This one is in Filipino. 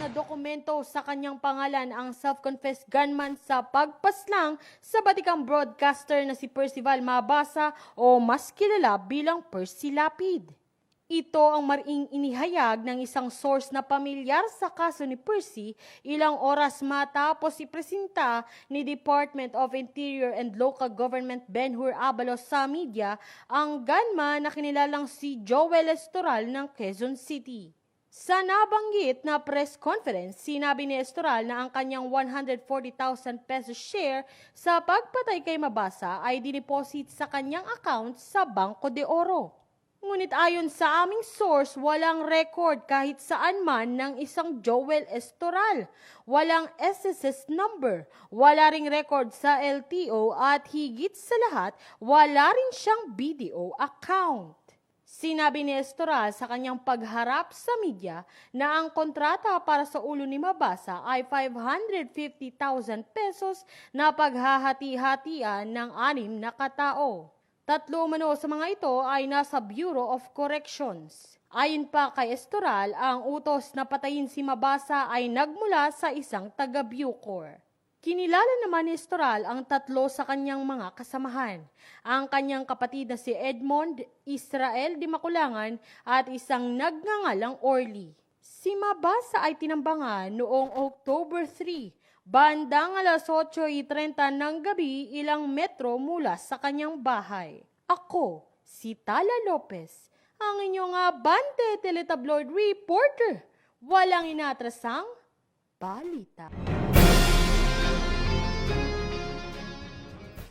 na dokumento sa kanyang pangalan ang self-confessed gunman sa pagpaslang sa batikang broadcaster na si Percival Mabasa o mas kilala bilang Percy Lapid. Ito ang maring inihayag ng isang source na pamilyar sa kaso ni Percy ilang oras matapos ipresenta ni Department of Interior and Local Government Ben-Hur Abalos sa media ang gunman na kinilalang si Joel Estoral ng Quezon City. Sa nabanggit na press conference, sinabi ni Estoral na ang kanyang 140,000 pesos share sa pagpatay kay Mabasa ay dineposit sa kanyang account sa Bangko de Oro. Ngunit ayon sa aming source, walang record kahit saan man ng isang Joel Estoral. Walang SSS number, wala ring record sa LTO at higit sa lahat, wala rin siyang BDO account. Sinabi ni Estoral sa kanyang pagharap sa media na ang kontrata para sa ulo ni Mabasa ay 550,000 pesos na paghahati-hatian ng anim na katao. Tatlo mano sa mga ito ay nasa Bureau of Corrections. Ayon pa kay Estoral, ang utos na patayin si Mabasa ay nagmula sa isang taga-Bucor. Kinilala naman ni Estoral ang tatlo sa kanyang mga kasamahan. Ang kanyang kapatid na si Edmond Israel di Makulangan at isang nagngangalang Orly. Si Mabasa ay tinambangan noong October 3, bandang alas 8.30 ng gabi ilang metro mula sa kanyang bahay. Ako, si Tala Lopez, ang inyong abante teletabloid reporter. Walang inatrasang balita.